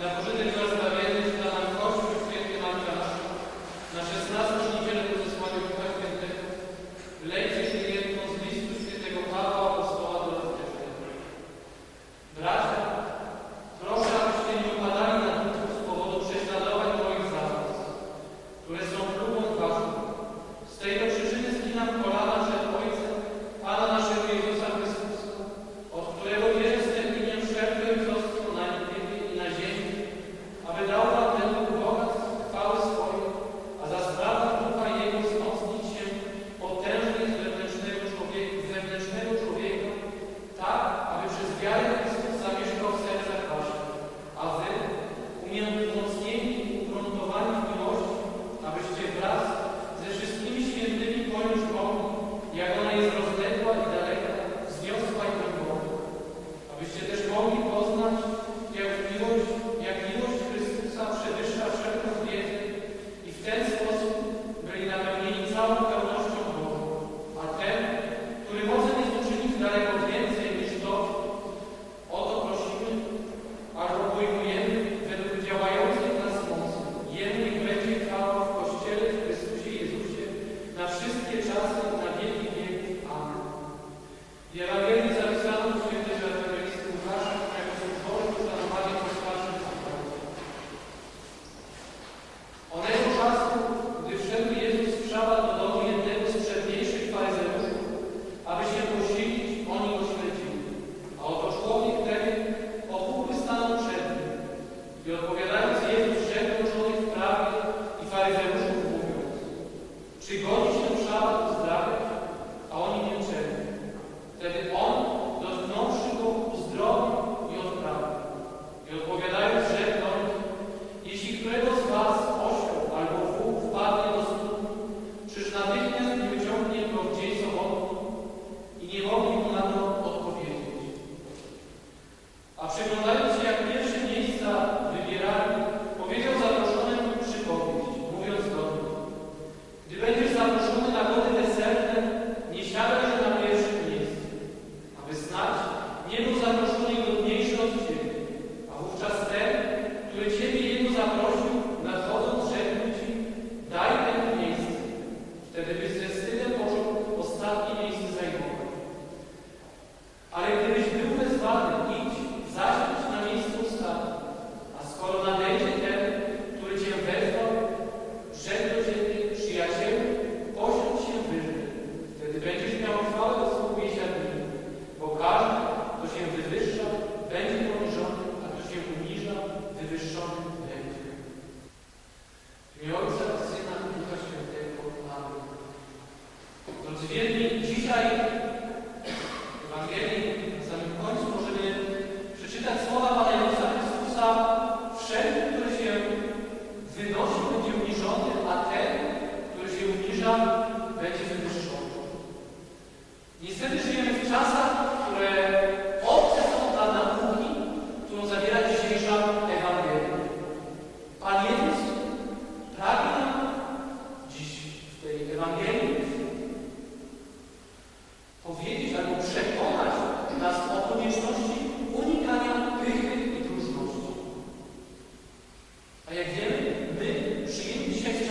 Na pożytek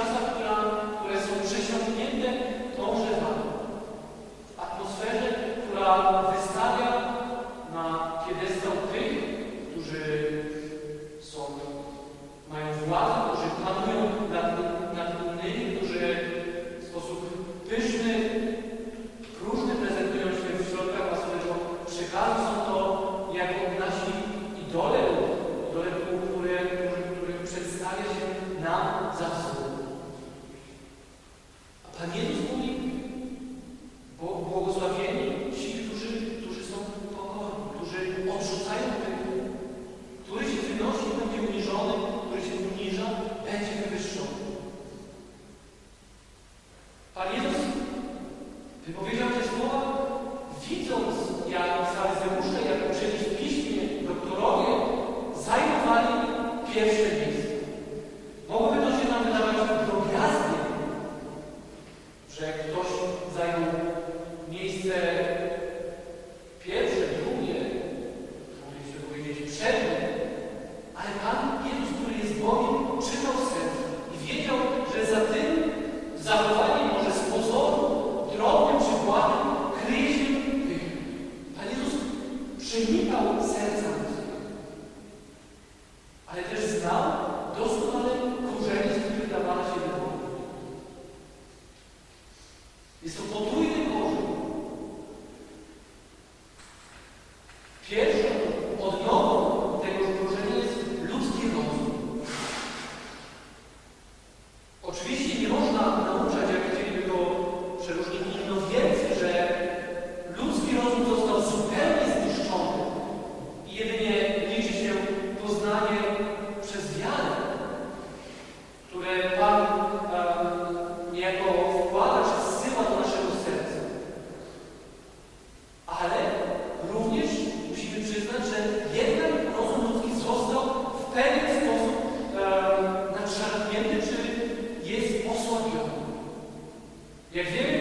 ださった Jak wiemy,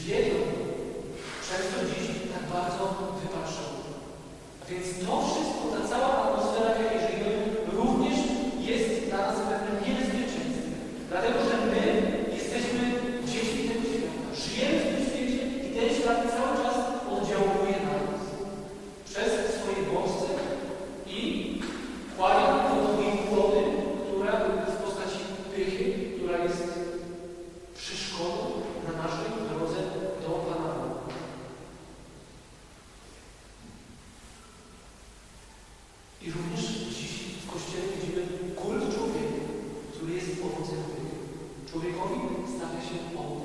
Yeah. Człowiekowi stawia się on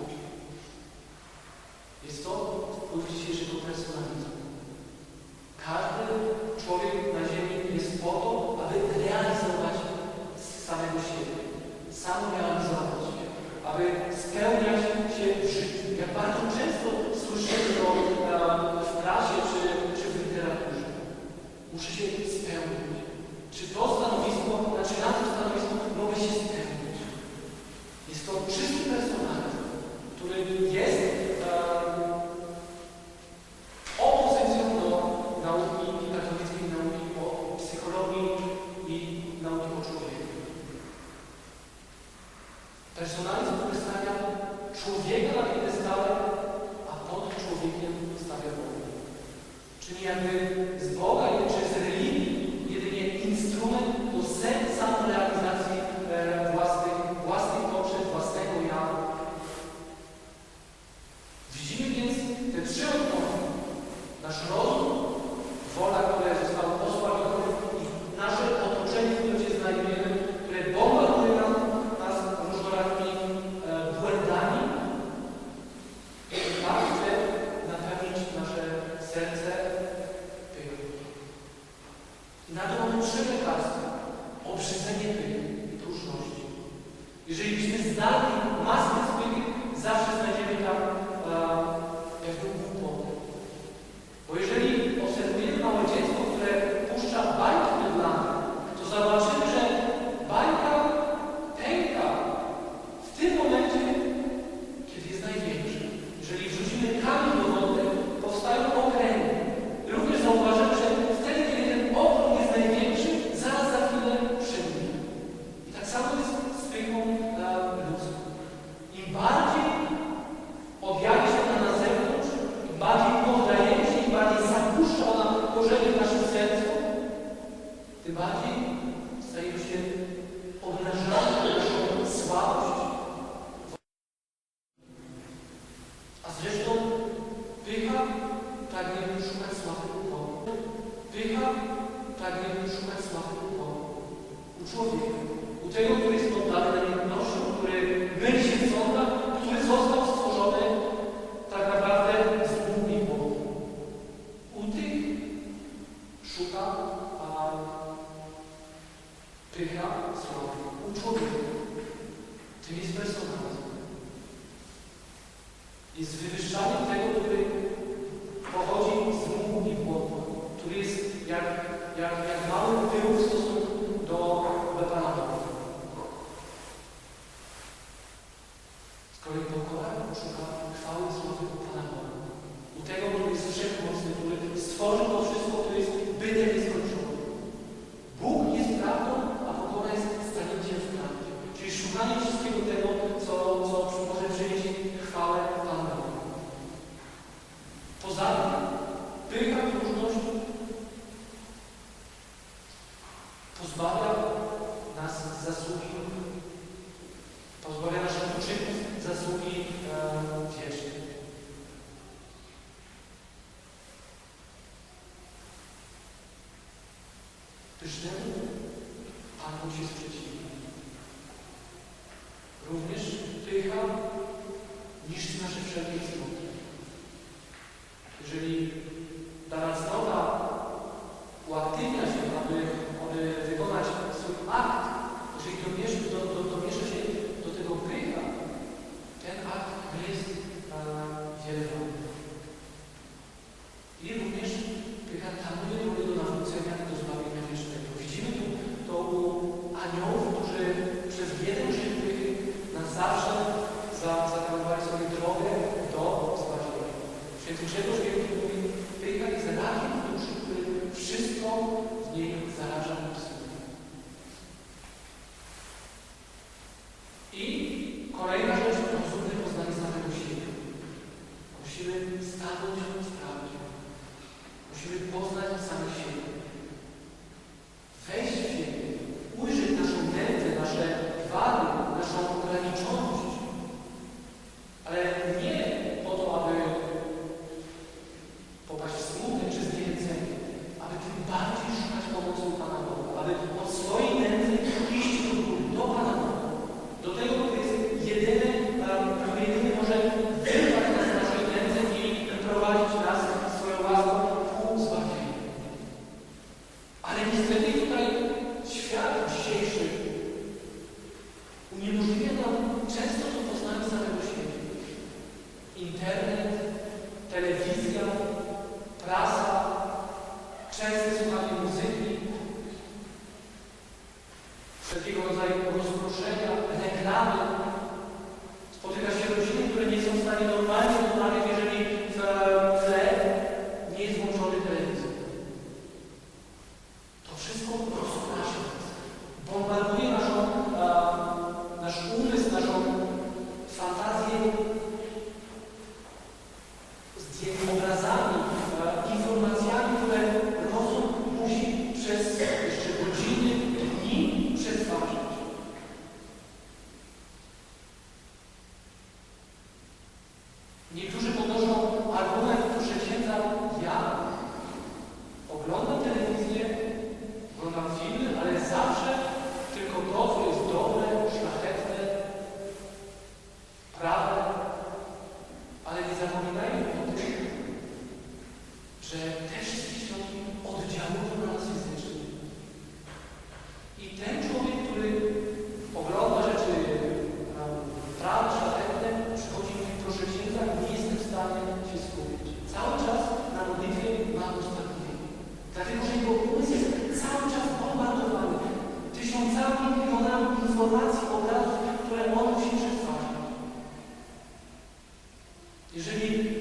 Personalizm, który stawia człowieka na piedestale, a pod człowiekiem stawia Boga. Czyli jakby z Boga nie czyni Jeżeli byśmy zdali maskę złych, zawsze znajdziemy tam Kolejna rzecz to absolutne poznanie samego siebie. Musimy stanąć w prawdzie. Musimy poznać samych siebie. Jeżeli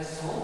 as holy.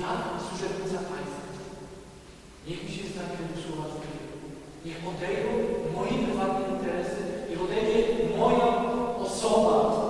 ja, służebnica Państwa, niech mi się znajdą słowa Twojego. Niech odejdą moje prywatne interesy, niech odejdzie moja osoba